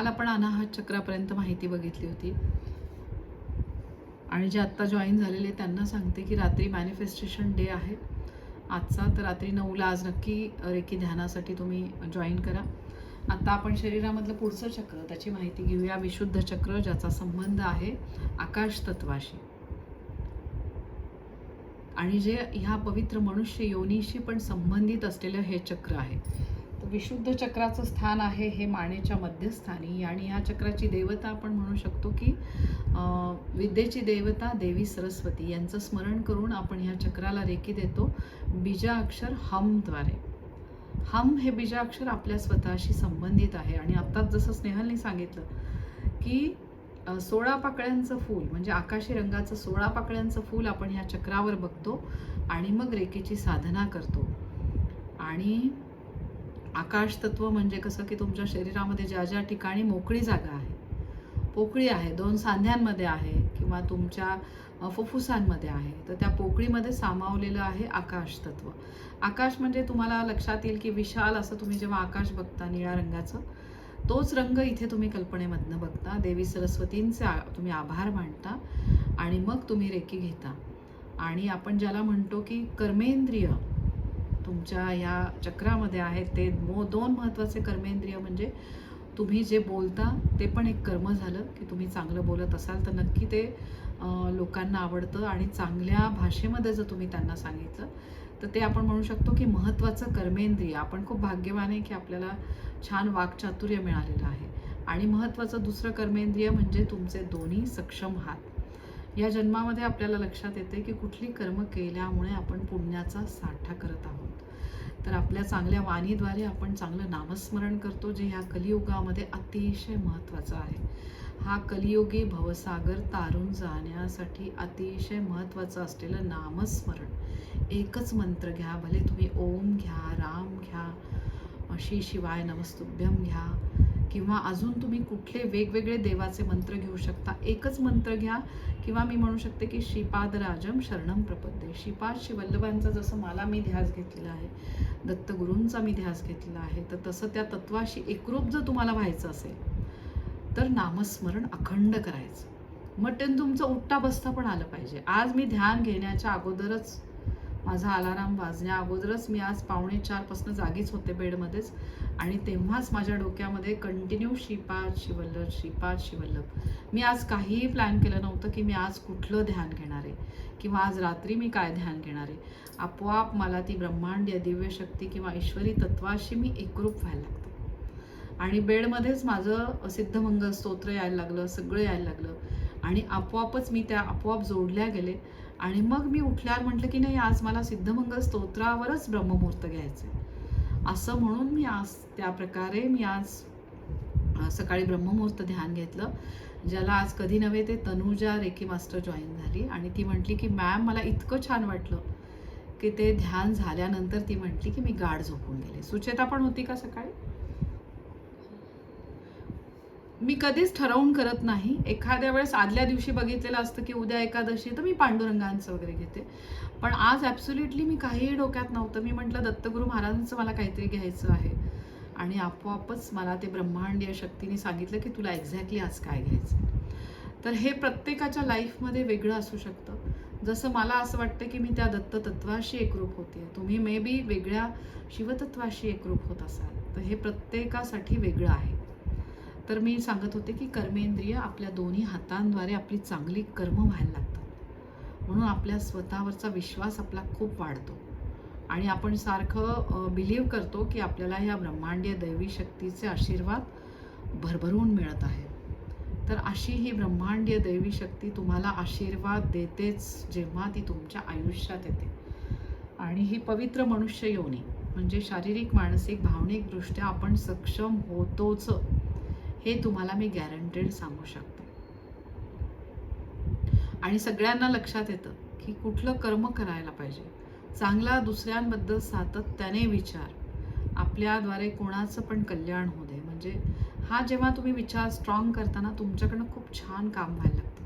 काल आपण अनाहत चक्रापर्यंत माहिती बघितली होती. आणि जे आत्ता जॉईन झालेले त्यांना सांगते की रात्री मॅनिफेस्टेशन डे आहे. आजचा तर रात्री नऊला आज नक्की रेकी ध्यानासाठी तुम्ही जॉईन करा. आता आपण शरीरामधलं पुढचं चक्र त्याची माहिती घेऊया. विशुद्ध चक्र ज्याचा संबंध आहे आकाश तत्वाशी. आणि जे ह्या पवित्र मनुष्य योनीशी पण संबंधित असलेलं हे चक्र आहे. विशुद्ध चक्राचं स्थान आहे हे मानेच्या मध्यस्थानी. आणि ह्या चक्राची देवता आपण म्हणू शकतो की विद्येची देवता देवी सरस्वती यांचं स्मरण करून आपण ह्या चक्राला रेखी देतो बीजा अक्षर हमद्वारे हम हे बीजाक्षर आपल्या स्वतःशी संबंधित आहे. आणि आत्ताच जसं स्नेहलने सांगितलं की सोळा पाकळ्यांचं फूल म्हणजे आकाशी रंगाचं सोळा पाकळ्यांचं फूल आपण ह्या चक्रावर बघतो आणि मग रेखेची साधना करतो. आणि आकाश तत्व म्हणजे कसं की तुमच्या शरीरामध्ये ज्या ज्या ठिकाणी मोकळी जागा आहे पोकळी आहे दोन सांध्यांमध्ये आहे किंवा तुमच्या फुफ्फुसांमध्ये आहे तर त्या पोकळीमध्ये सामावलेलं आहे आकाश तत्व आकाश म्हणजे तुम्हाला लक्षात येईल की विशाल असं तुम्ही जेव्हा आकाश बघता निळ्या रंगाचं तोच रंग इथे तुम्ही कल्पनेमधनं बघता. देवी सरस्वतींचे तुम्ही आभार मानता आणि मग तुम्ही रेकी घेता. आणि आपण ज्याला म्हणतो की कर्मेंद्रिय तुमच्या या चक्रामध्ये आहेत ते मो दोन महत्त्वाचे कर्मेंद्रिय म्हणजे तुम्ही जे बोलता ते पण एक कर्म झालं की तुम्ही चांगलं बोलत असाल तर नक्की ते लोकांना आवडतं आणि चांगल्या भाषेमध्ये जर तुम्ही त्यांना सांगितलं तर ते आपण म्हणू शकतो की महत्त्वाचं कर्मेंद्रिय. आपण खूप भाग्यवान आहे की आपल्याला छान वाक्चातुर्य मिळालेलं आहे. आणि महत्त्वाचं दुसरं कर्मेंद्रिय म्हणजे तुमचे दोन्ही सक्षम हात या जन्मामध्ये आपल्याला लक्षात येते की कुठली कर्म केल्यामुळे आपण पुण्याचा साठा करत आहोत. तर आपल्या चांगल्या वाणीद्वारे आपण चांगलं नामस्मरण करतो जे ह्या कलियुगामध्ये अतिशय महत्त्वाचं आहे. हा कलियुगी भवसागर तारून जाण्यासाठी अतिशय महत्त्वाचं असलेलं नामस्मरण. एकच मंत्र घ्या भले तुम्ही ओम घ्या राम घ्या श्री शिवाय नमस्तुभ्यम घ्या. किंवा अजून तुम्ही कुठले वेगवेगळे देवाचे मंत्र घेऊ शकता. एकच मंत्र घ्या किंवा मी म्हणू शकते की श्रीपादराजम शरणम प्रपद्ये. श्रीपाद शिवल्लभांचा जसं मला मी ध्यास घेतलेला आहे दत्तगुरूंचा मी ध्यास घेतलेला आहे तर तसं त्या तत्वाशी एकरूप जर तुम्हाला व्हायचं असेल तर नामस्मरण अखंड करायचं. मग ते तुमचं उठता बसता पण आलं पाहिजे. आज मी ध्यान घेण्याच्या अगोदरच माझा अलाराम वाजण्या अगोदरच मी आज पावणे चारपासून जागीच होते बेडमध्येच. आणि तेव्हाच माझ्या डोक्यामध्ये कंटिन्यू श्रीपाद शिवल्लभ श्रीपाद शिवल्लभ. मी आज काहीही प्लॅन केलं नव्हतं की मी आज कुठलं ध्यान घेणार आहे. किंवा आज रात्री मी काय ध्यान घेणार आहे. आपोआप मला ती ब्रह्मांडीय दिव्य शक्ती किंवा ईश्वरी तत्वाशी मी एकरूप व्हायला लागते. आणि बेडमध्येच माझं सिद्धमंगल स्तोत्र यायला लागलं सगळं यायला लागलं. आणि आपोआपच मी त्या आपोआप जोडल्या गेले. आणि मग मी उठल्यावर म्हटलं की नाही आज मला सिद्धमंगल स्तोत्रावरच ब्रह्ममुहूर्त घ्यायचं. आहे असं म्हणून मी आज त्या प्रकारे मी आज सकाळी ब्रह्ममुहूर्त ध्यान घेतलं ज्याला आज कधी नव्हे ते तनुजा रेकी मास्टर जॉईन झाली. आणि ती म्हटली की मॅम मला इतकं छान वाटलं की ते ध्यान झाल्यानंतर ती म्हटली की मी गाढ झोपून गेले. सुचेता पण होती का सकाळी? मी कधीच ठरवून करत नाही. एखाद्या वेळेस आदल्या दिवशी बघितलेलं असतं की उद्या एकादशी तर मी पांडुरंगांचं वगैरे घेते. पण आज ॲब्सोल्युटली मी काहीही डोक्यात नव्हतं. मी म्हटलं दत्तगुरू महाराजांचं मला काहीतरी घ्यायचं आहे. आणि आपोआपच मला ते ब्रह्मांडीय शक्तीने सांगितलं की तुला एक्झॅक्टली आज काय घ्यायचं तर हे प्रत्येकाच्या लाईफमध्ये वेगळं असू शकतं. जसं मला असं वाटतं की मी त्या दत्ततत्वाशी एकरूप होते तुम्ही मे बी वेगळ्या शिवतत्वाशी एकरूप होत असाल. तर हे प्रत्येकासाठी वेगळं आहे. तर मी सांगत होते की कर्मेंद्रिय आपल्या दोन्ही हातांद्वारे आपली चांगली कर्म व्हायला लागतात. म्हणून आपल्या स्वतःवरचा विश्वास आपला खूप वाढतो. आणि आपण सारखं बिलीव करतो की आपल्याला ह्या ब्रह्मांडीय दैवी शक्तीचे आशीर्वाद भरभरून मिळत आहे तर अशी ही ब्रह्मांडीय दैवी शक्ती तुम्हाला आशीर्वाद देतेच जेव्हा ती तुमच्या आयुष्यात येते. आणि ही पवित्र मनुष्य योनी म्हणजे शारीरिक मानसिक भावनिकदृष्ट्या आपण सक्षम होतोच. हे तुम्हाला मी गॅरंटेड सांगू शकते. आणि सगळ्यांना लक्षात येतं की कुठलं कर्म करायला पाहिजे. चांगला दुसऱ्यांबद्दल सातत्याने विचार. आपल्याद्वारे कोणाचं पण कल्याण होऊ दे. म्हणजे हा जेव्हा तुम्ही विचार स्ट्रॉंग करताना तुमच्याकडनं खूप छान काम व्हायला लागतं.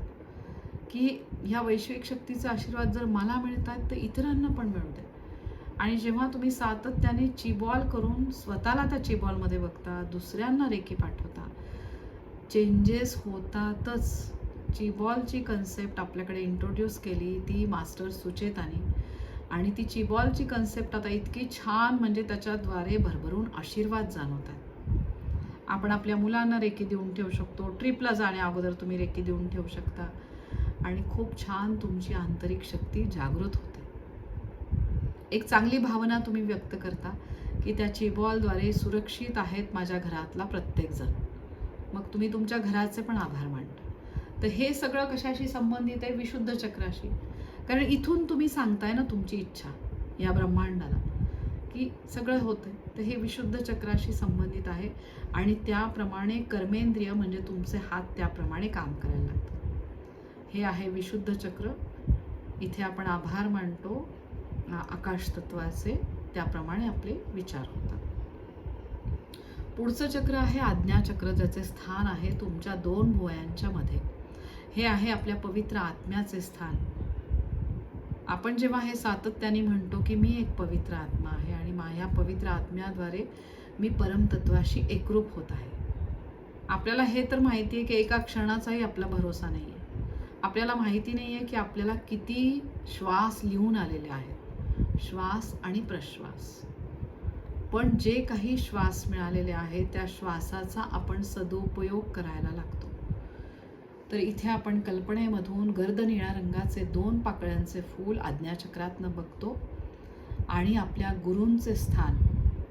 की ह्या वैश्विक शक्तीचा आशीर्वाद जर मला मिळत आहेत तर इतरांना पण मिळू दे. आणि जेव्हा तुम्ही सातत्याने चिबॉल करून स्वतःला त्या चिबॉलमध्ये बघता दुसऱ्यांना रेखी पाठवता चेंजेस होतातच. चिबॉलची कन्सेप्ट आपल्याकडे इंट्रोड्यूस केली ती मास्टर सुचेतानी. आणि ती चिबॉलची कन्सेप्ट आता इतकी छान म्हणजे त्याच्याद्वारे भरभरून आशीर्वाद जाणवत आहेत आपण आपल्या मुलांना रेकी देऊन ठेवू शकतो. ट्रिपला जाण्या अगोदर तुम्ही रेकी देऊन ठेवू शकता. आणि खूप छान तुमची आंतरिक शक्ती जागृत होते. एक चांगली भावना तुम्ही व्यक्त करता की त्या चिबॉलद्वारे सुरक्षित आहेत माझ्या घरातला प्रत्येकजण. मग तुम्ही तुमच्या घराचे पण आभार मानता. तर हे सगळं कशाशी संबंधित आहे? विशुद्ध चक्राशी. कारण इथून तुम्ही सांगताय ना तुमची इच्छा या ब्रह्मांडाला की सगळं होतं तर हे विशुद्ध चक्राशी संबंधित आहे आणि त्याप्रमाणे कर्मेंद्रिय म्हणजे तुमचे हात त्याप्रमाणे काम करायला लागतात. हे आहे विशुद्ध चक्र. इथे आपण आभार मानतो. आकाशतत्वाचे आकाश तत्वाचे त्याप्रमाणे आपले विचार होतात. पुढचं चक्र आहे आज्ञाचक्र ज्याचे स्थान आहे तुमच्या दोन भुवयांच्या मध्ये. हे आहे आपल्या पवित्र आत्म्याचे स्थान. आपण जेव्हा हे सातत्याने म्हणतो की मी एक पवित्र आत्मा आहे आणि माझ्या पवित्र आत्म्याद्वारे मी परमतत्वाशी एकरूप होत आहे. आपल्याला हे तर माहिती आहे की एका क्षणाचाही आपला भरोसा नाही आहे आपल्याला माहिती नाही आहे की आपल्याला किती श्वास लिहून आलेले आहेत. श्वास आणि प्रश्वास. पण जे काही श्वास मिळालेले आहेत त्या श्वासाचा आपण सदुपयोग करायला लागतो. तर इथे आपण कल्पनेमधून गर्द निळ्या रंगाचे दोन पाकळ्यांचे फूल आज्ञाचक्रातनं बघतो आणि आपल्या गुरूंचे स्थान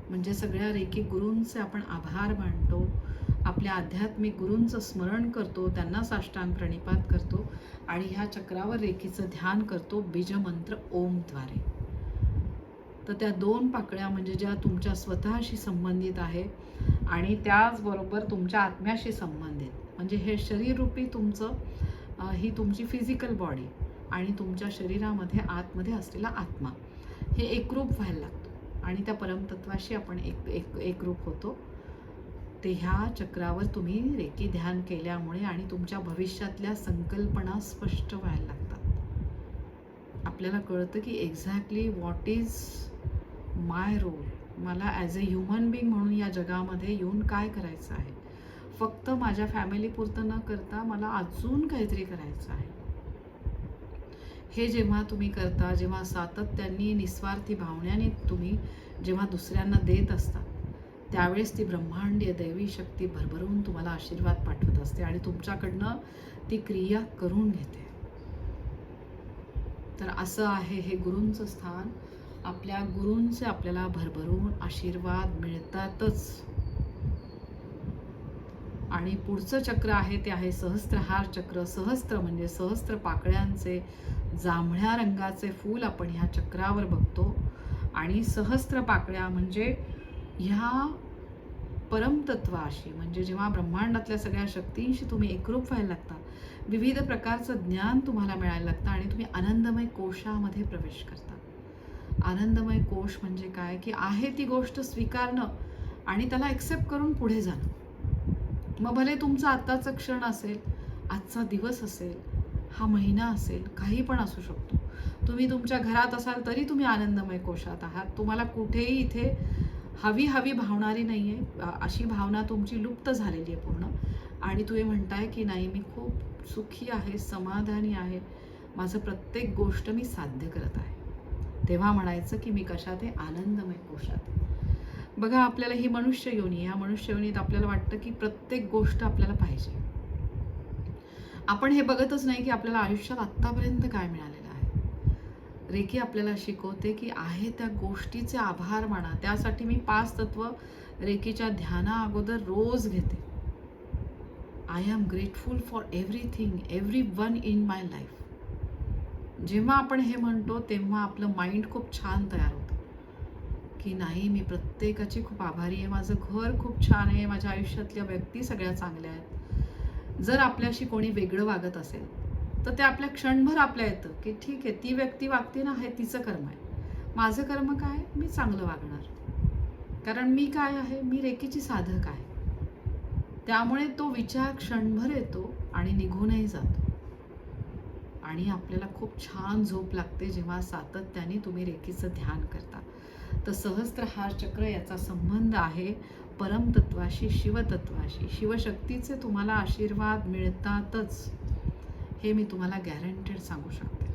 म्हणजे सगळ्या रेखी गुरूंचे आपण आभार मानतो आपल्या आध्यात्मिक गुरूंचं स्मरण करतो त्यांना साष्टांग प्रणिपात करतो आणि ह्या चक्रावर रेखीचं ध्यान करतो बीजमंत्र ओमद्वारे तर त्या दोन पाकळ्या म्हणजे ज्या तुमच्या स्वतःशी संबंधित आहे आणि त्याचबरोबर तुमच्या आत्म्याशी संबंधित. म्हणजे हे शरीररूपी तुमचं ही तुमची फिजिकल बॉडी आणि तुमच्या शरीरामध्ये आतमध्ये असलेला आत्मा. हे एकरूप व्हायला लागतो आणि त्या परमतत्वाशी आपण एक एक एकरूप होतो. ते ह्या चक्रावर तुम्ही रेकी ध्यान केल्यामुळे आणि तुमच्या भविष्यातल्या संकल्पना स्पष्ट व्हायला लागतात. आपल्याला कळतं की exactly what is my role. मला ॲज अ ह्युमन बिंग म्हणून या जगामध्ये येऊन काय करायचं आहे? फक्त माझ्या फॅमिलीपुरतं न करता मला अजून काहीतरी करायचं आहे. हे जेव्हा तुम्ही करता जेव्हा सातत्याने निस्वार्थी भावण्याने तुम्ही जेव्हा दुसऱ्यांना देत असता त्यावेळेस ती ब्रह्मांडीय दैवी शक्ती भरभरून तुम्हाला आशीर्वाद पाठवत असते आणि तुमच्याकडनं ती क्रिया करून घेते. तर असं आहे हे गुरूंचं स्थान. आपल्या गुरूंचे आपल्याला भरभरून आशीर्वाद मिळतातच. आणि पुढचं चक्र आहे ते आहे सहस्त्रहार चक्र. सहस्त्र म्हणजे सहस्त्र पाकळ्यांचे जांभळ्या रंगाचे फूल आपण ह्या चक्रावर बघतो. आणि सहस्त्र पाकळ्या म्हणजे ह्या परमतत्वाशी म्हणजे जेव्हा ब्रह्मांडातल्या सगळ्या शक्तींशी तुम्ही एकरूप व्हायला लागता विविध प्रकारचं ज्ञान तुम्हाला मिळायला लागतं आणि तुम्ही आनंदमय कोशामध्ये प्रवेश करता. आनंदमय कोश म्हणजे काय? की आहे ती गोष्ट स्वीकारणं आणि त्याला एक्सेप्ट करून पुढे जाणं. मग भले तुमचा आत्ताचा क्षण असेल आजचा दिवस असेल हा महिना असेल काही पण असू शकतो. तुम्ही तुमच्या घरात असाल तरी तुम्ही आनंदमय कोशात आहात. तुम्हाला कुठेही इथे हवी हवी भावणारी नाही आहे अशी भावना तुमची लुप्त झालेली आहे पूर्ण. आणि तुम्ही म्हणताय की नाही मी खूप सुखी आहे समाधानी आहे. माझं प्रत्येक गोष्ट मी साध्य करत आहे. तेव्हा म्हणायचं की मी कशात आहे आनंदमय कोशात बघा आपल्याला ही मनुष्य योनी या मनुष्य योनीत आपल्याला वाटतं की प्रत्येक गोष्ट आपल्याला पाहिजे. आपण हे बघतच नाही की आपल्याला आयुष्यात आत्तापर्यंत काय मिळालेलं आहे. रेकी आपल्याला शिकवते की आहे त्या गोष्टीचे आभार माना. त्यासाठी मी पाच तत्व रेकीच्या ध्याना अगोदर रोज घेते. I am grateful for everything every one in my life जेव्हा आपण हे म्हणतो तेव्हा आपलं माइंड खूप छान तयार होतं. की नाही मी प्रत्येकाची खूप आभारी आहे. माझं घर खूप छान आहे. माझ्या आयुष्यातल्या व्यक्ती सगळ्या चांगल्या आहेत. जर आपल्याशी कोणी वेगळं वागत असेल तर ते आपल्या क्षणभर आपल्या येतं की ठीक आहे ती व्यक्ती वागते ना हे तिचं कर्म आहे. माझं कर्म काय? मी चांगलं वागणार. कारण मी काय आहे? मी रेखेची साधक आहे. त्यामुळे तो विचार क्षणभर येतो आणि निघूनही जातो. आणि आपल्याला खूप छान झोप लागते जेव्हा सातत्याने तुम्ही रेखीचं ध्यान करता. तर सहस्त्रहार चक्र याचा संबंध आहे परमतत्वाशी शिवतत्वाशी. शिवशक्तीचे तुम्हाला आशीर्वाद मिळतातच हे मी तुम्हाला गॅरंटेड सांगू शकते.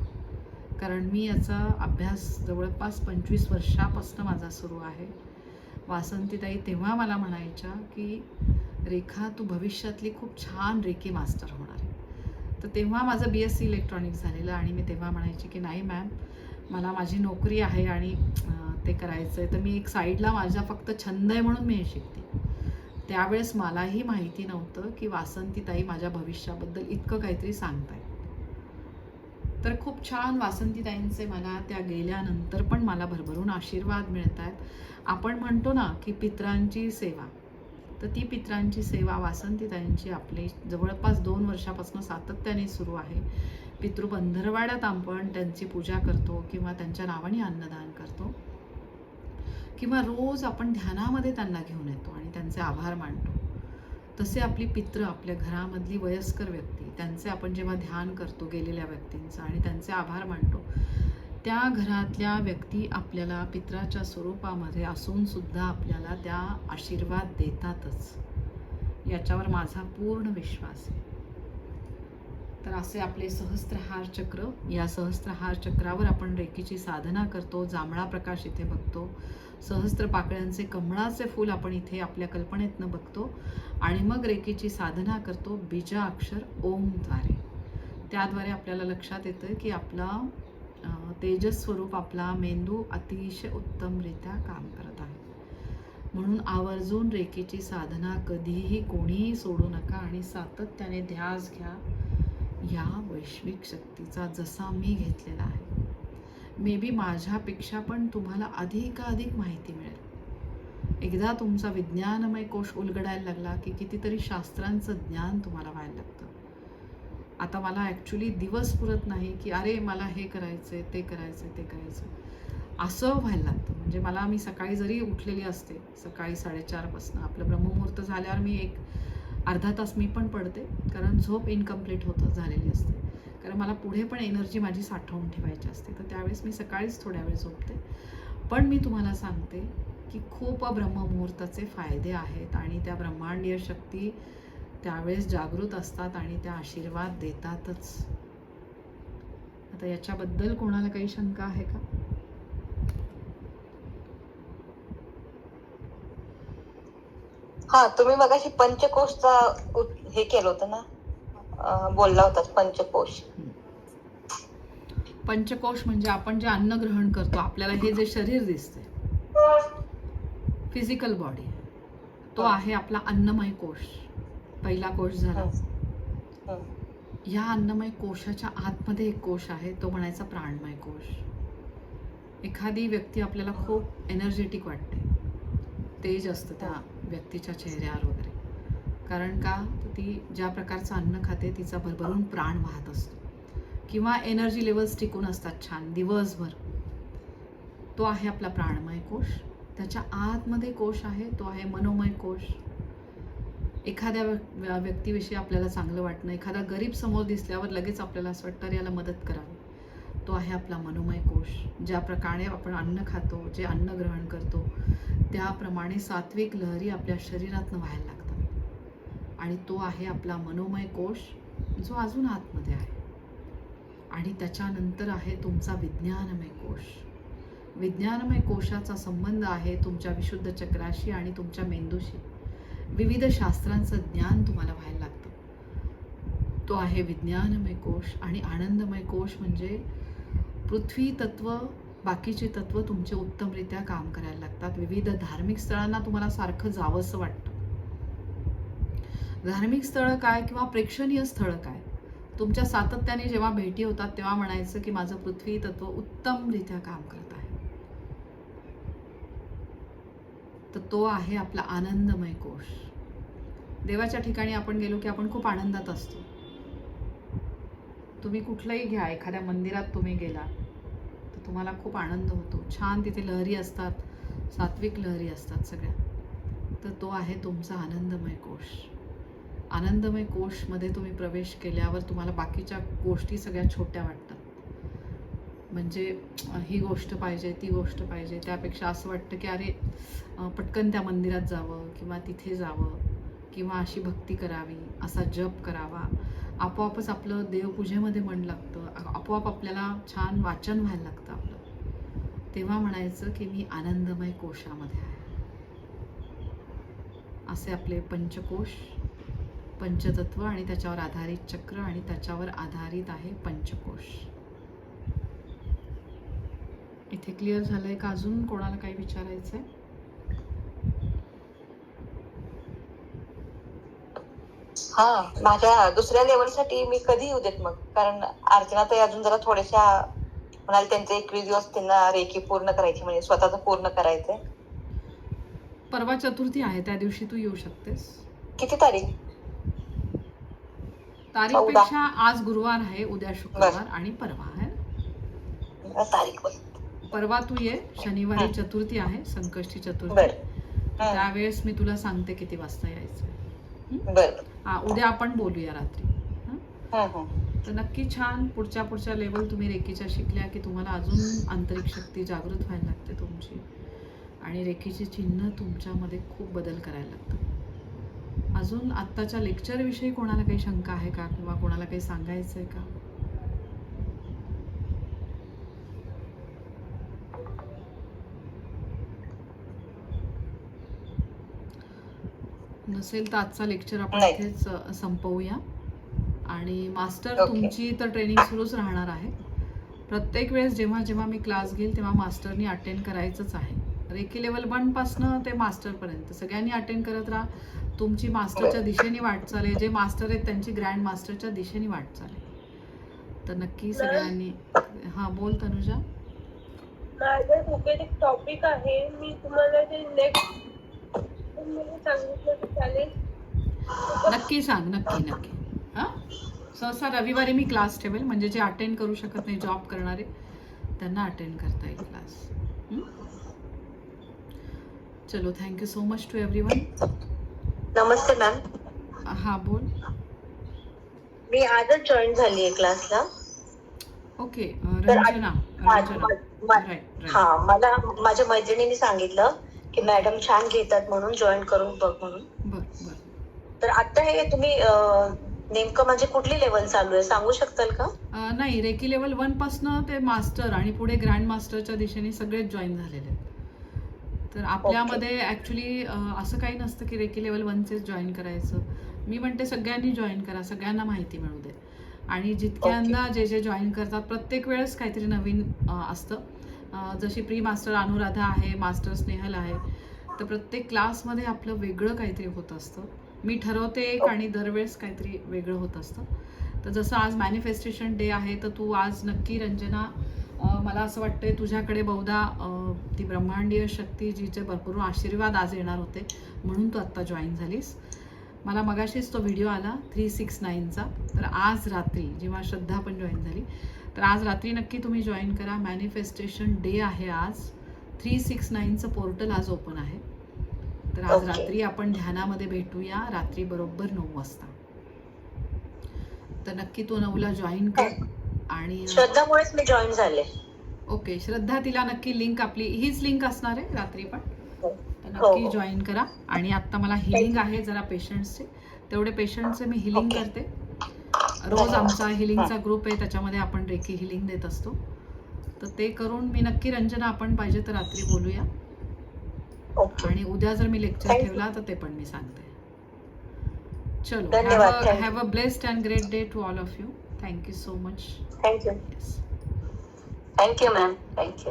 कारण मी याचा अभ्यास जवळपास पंचवीस वर्षापासून माझा सुरू आहे. वासंतीताई तेव्हा मला म्हणायच्या की रेखा तू भविष्यातली खूप छान रेकी मास्टर होणार आहे. तर तेव्हा माझं बी एस सी इलेक्ट्रॉनिक्स झालेलं आणि मी तेव्हा म्हणायचे की नाही मॅम मला माझी नोकरी आहे आणि ते करायचं आहे तर मी एक साईडला माझा फक्त छंद आहे म्हणून मी हे शिकते. त्यावेळेस मलाही माहिती नव्हतं की वासंतीताई माझ्या भविष्याबद्दल इतकं काहीतरी सांगताय तर खूप छान वासंतीताईंचे मला त्या गेल्यानंतर पण मला भरभरून आशीर्वाद मिळत आहेत आपण म्हणतो ना की पित्रांची सेवा. तर ती पित्रांची सेवा वासंती त्यांची आपली जवळपास दोन वर्षापासून सातत्याने सुरू आहे. पितृ पंधरवाड्यात आपण त्यांची पूजा करतो किंवा त्यांच्या नावाने अन्नदान करतो किंवा रोज आपण ध्यानामध्ये त्यांना घेऊन येतो आणि त्यांचे आभार मानतो. तसे आपली पित्र आपल्या घरामधली वयस्कर व्यक्ती त्यांचे आपण जेव्हा ध्यान करतो गेलेल्या व्यक्तींचं आणि त्यांचे आभार मानतो त्या घरातल्या व्यक्ती आपल्याला पित्राच्या स्वरूपामध्ये असून सुद्धा आपल्याला त्या आशीर्वाद देतातच. याच्यावर माझा पूर्ण विश्वास आहे. तर असे आपले सहस्त्रहार चक्र या सहस्त्रहार चक्रावर आपण रेखीची साधना करतो जांभळा प्रकाश इथे बघतो सहस्त्र पाकळ्यांचे कमळाचे फूल आपण इथे आपल्या कल्पनेतनं बघतो आणि मग रेखीची साधना करतो बीजा अक्षर ओमद्वारे त्याद्वारे आपल्याला लक्षात येतं की आपला तेजस्वरूप तेजस स्वरूप आपला मेंदू अतिशय उत्तमरित्या काम करत आहे. म्हणून आवर्जून रेखेची साधना कधीही कोणीही सोडू नका आणि सातत्याने ध्यास घ्या. या वैश्विक शक्तीचा जसा मी घेतलेला आहे. मे बी माझ्यापेक्षा पण तुम्हाला अधिकाधिक माहिती मिळेल. एकदा तुमचा विज्ञानमय कोश उलगडायला लागला की कितीतरी शास्त्रांचं ज्ञान तुम्हाला व्हायला लागतं. आता मला ॲक्च्युली दिवस पुरत नाही की अरे मला हे करायचं आहे ते करायचं आहे ते करायचं असं व्हायला लागतं. म्हणजे मला मी सकाळी जरी उठलेली असते सकाळी साडेचारपासून आपलं ब्रह्ममुहूर्त झाल्यावर मी एक अर्धा तास मी पण पडते कारण झोप इनकम्प्लीट होत झालेली असते. कारण मला पुढे पण एनर्जी माझी साठवून ठेवायची असते. तर त्यावेळेस मी सकाळीच थोड्या वेळ झोपते. पण मी तुम्हाला सांगते की खूप ब्रह्ममुहूर्ताचे फायदे आहेत आणि त्या ब्रह्मांडीय शक्ती त्यावेळेस जागृत असतात आणि त्या आशीर्वाद देतातच. आता याच्याबद्दल कोणाला काही शंका आहे का? हा तुम्ही मगाशी पंचकोशचा हे केलं होतं ना? बोलला होता पंचकोश. पंचकोश म्हणजे आपण जे अन्न ग्रहण करतो आपल्याला हे जे शरीर दिसते फिजिकल बॉडी तो आहे आपला अन्नमय कोश. पहिला कोश झाला. हं. या अन्नमय कोशाच्या आतमध्ये एक कोश आहे तो म्हणायचा प्राणमय कोश. एखादी व्यक्ती आपल्याला खूप एनर्जेटिक वाटते. तेज असतं त्या व्यक्तीच्या चेहऱ्यावर वगैरे. कारण का? ती ज्या प्रकारचं अन्न खाते तिचा भरभरून प्राण वाहत असतो. किंवा एनर्जी लेवल्स टिकून असतात छान दिवसभर. तो आहे आपला प्राणमय कोश. त्याच्या आतमध्ये कोश आहे तो आहे मनोमय कोश. एखाद्या व्य- व्यक्तीविषयी आपल्याला चांगलं वाटणं एखादा गरीब समोर दिसल्यावर लगेच आपल्याला असं वाटतं याला मदत करावी. तो आहे आपला मनोमय कोश ज्या प्रकारे आपण अन्न खातो जे अन्न ग्रहण करतो त्याप्रमाणे सात्विक लहरी आपल्या शरीरातनं व्हायला लागतात. आणि तो आहे आपला मनोमय कोश जो अजून आतमध्ये आहे. आणि त्याच्यानंतर आहे तुमचा विज्ञानमय कोश. विज्ञानमय कोशाचा संबंध आहे तुमच्या विशुद्ध चक्राशी आणि तुमच्या मेंदूशी. विविध शास्त्रांचं ज्ञान तुम्हाला व्हायला लागतं. तो आहे विज्ञानमय कोश आणि आनंदमय कोश म्हणजे पृथ्वी तत्व बाकीचे तत्व तुमचे उत्तमरित्या काम करायला लागतात. विविध धार्मिक स्थळांना तुम्हाला सारखं जावंसं वाटतं. धार्मिक स्थळं काय किंवा प्रेक्षणीय स्थळं काय? तुमच्या सातत्याने जेव्हा भेटी होतात तेव्हा म्हणायचं की माझं पृथ्वी तत्व उत्तमरित्या काम करत आहे. तर तो आहे आपला आनंदमय कोश. देवाच्या ठिकाणी आपण गेलो की आपण खूप आनंदात असतो. तुम्ही कुठलंही घ्या एखाद्या मंदिरात तुम्ही गेला तर तुम्हाला खूप आनंद होतो. छान तिथे लहरी असतात सात्विक लहरी असतात सगळ्या. तर तो आहे तुमचा आनंदमय कोश. आनंदमय कोशमध्ये तुम्ही प्रवेश केल्यावर तुम्हाला बाकीच्या गोष्टी सगळ्या छोट्या वाटतात. म्हणजे ही गोष्ट पाहिजे ती गोष्ट पाहिजे. त्यापेक्षा असं वाटतं की अरे पटकन त्या मंदिरात जावं किंवा तिथे जावं किंवा अशी भक्ती करावी असा जप करावा. आपोआपच आपलं देवपूजेमध्ये मन लागतं. आपोआप आपल्याला छान वाचन व्हायला लागतं आपलं. तेव्हा म्हणायचं की मी आनंदमय कोशामध्ये आहे. असे आपले पंचकोश पंचतत्व आणि त्याच्यावर आधारित चक्र आणि त्याच्यावर आधारित आहे पंचकोश. इथे क्लिअर झालंय का? अजून कोणाला काही विचारायचंय? हा माझ्या दुसऱ्या लेवलसाठी मी कधी येऊ देत मग? कारण अर्चना ताई अजून जरा थोड्याशा म्हणाले त्यांचे एकवीस दिवस त्यांना रेखी पूर्ण करायची म्हणजे स्वतःच पूर्ण करायचंय. परवा चतुर्थी आहे त्या दिवशी तू येऊ शकतेस. किती तारीख? तारीखपेक्षा आज गुरुवार आहे उद्या शुक्रवार आणि परवा आहे तारीख बघ. परवा तू ये शनिवारी चतुर्थी आहे संकष्टी चतुर्थी. हं, त्यावेळेस मी तुला सांगते किती वाजता यायचं बर. हा उद्या आपण बोलूया रात्री. हं? हं, हं. तर नक्की छान पुढच्या पुढच्या लेवल तुम्ही रेकीच्या शिकल्या की तुम्हाला अजून आंतरिक शक्ती जागृत व्हायला लागते तुमची. आणि रेकीची चिन्ह तुमच्यामध्ये खूप बदल करायला लागतात. अजून आत्ताच्या लेक्चरविषयी कोणाला काही शंका आहे का? किंवा कोणाला काही सांगायचं आहे का? नसेल तर आजचा लेक्चर आपण. इथेच संपवूया. आणि मास्टर. तुमची तर ट्रेनिंग सुरूच राहणार आहे. प्रत्येक वेळेस जेव्हा जेव्हा मी क्लास घेईल तेव्हा मास्टरनी अटेंड करायचंच आहे. रेकी लेवल वन पासनं ते मास्टरपर्यंत सगळ्यांनी अटेंड करत राहा. तुमची मास्टरच्या दिशेने वाटचाल आहे जे मास्टर आहेत त्यांची ग्रँड मास्टरच्या दिशेने वाटचाल आहे तर नक्की सगळ्यांनी हा बोल तनुजा. एक टॉपिक आहे. मी तुम्हाला ते नेक्स्ट मला सांगितलं तर चालेल नक्की सांग नक्की नक्की. हां? सहसा रविवारी मी क्लास ठेवेल म्हणजे जे अटेंड करू शकत नाही जॉब करणारे त्यांना अटेंड करता येईल क्लास चलो thank you so much to every one Namaste ma'am हा बोल. मी आजच जॉईन झाली आहे क्लासला ओके रंजना राईट हा मला माझ्या मैत्रिणीने सांगितलं की मॅडम छान घेतात म्हणून जॉईन करून बघ म्हणून. तर आता हे तुम्ही नेमकं म्हणजे कुठली लेवल चालू आहे? सांगू शकताल का? नाही रेकी लेवल वन पासनं ते मास्टर आणि पुढे ग्रँड मास्टरच्या दिशेने सगळेच जॉईन झालेले आहेत. तर आपल्यामध्ये ॲक्च्युली असं काही नसतं की रेकी लेवल वनचेच जॉईन करायचं. मी म्हणते सगळ्यांनी जॉईन करा सगळ्यांना माहिती मिळू दे. आणि जितक्यांदा जे जे जॉईन करतात प्रत्येक वेळेस काहीतरी नवीन असतं. जशी प्री मास्टर अनुराधा आहे मास्टर स्नेहल आहे तर प्रत्येक क्लासमध्ये आपलं वेगळं काहीतरी होत असतं. मी ठरवते एक आणि दरवेळेस काहीतरी वेगळं होत असतं. तर जसं आज मॅनिफेस्टेशन डे आहे तर तू आज नक्की रंजना मला असं वाटतंय तुझ्याकडे बहुधा ती ब्रह्मांडीय शक्ती जिचे भरपूर आशीर्वाद आज येणार होते म्हणून तू आत्ता जॉईन झालीस. मला मगाशीच तो व्हिडिओ आला थ्री सिक्स नाईनचा तर आज रात्री जेव्हा श्रद्धा पण जॉईन झाली तर आज रात्री नक्की तुम्ही जॉईन करा. मॅनिफेस्टेशन डे आहे आज. थ्री सिक्स नाईनचं पोर्टल आज ओपन आहे. तर आज Okay. रात्री आपण ध्यानामध्ये भेटूया. रात्री बरोबर नऊ वाजता. तर नक्की तू नऊला जॉईन कर आणि श्रद्धामुळेच मी जॉईन झाले. ओके श्रद्धा तिला नक्की लिंक आपली हीच लिंक असणार आहे रात्री पण. तर हो, नक्की हो. जॉईन करा. आणि आता मला हिलिंग आहे जरा पेशंट्सचे तेवढे पेशंटचे मी हिलिंग Okay. करते. रोज आमचा हिलिंगचा ग्रुप आहे त्याच्यामध्ये आपण रेकी हिलिंग देत असतो. तर ते करून मी नक्की रंजना आपण पाहिजे तर रात्री बोलूया. आणि उद्या जर मी लेक्चर. ठेवला तर ते पण मी सांगते. चलो. Have a blessed and great day to all of you thank you so much thank you thank you ma'am thank you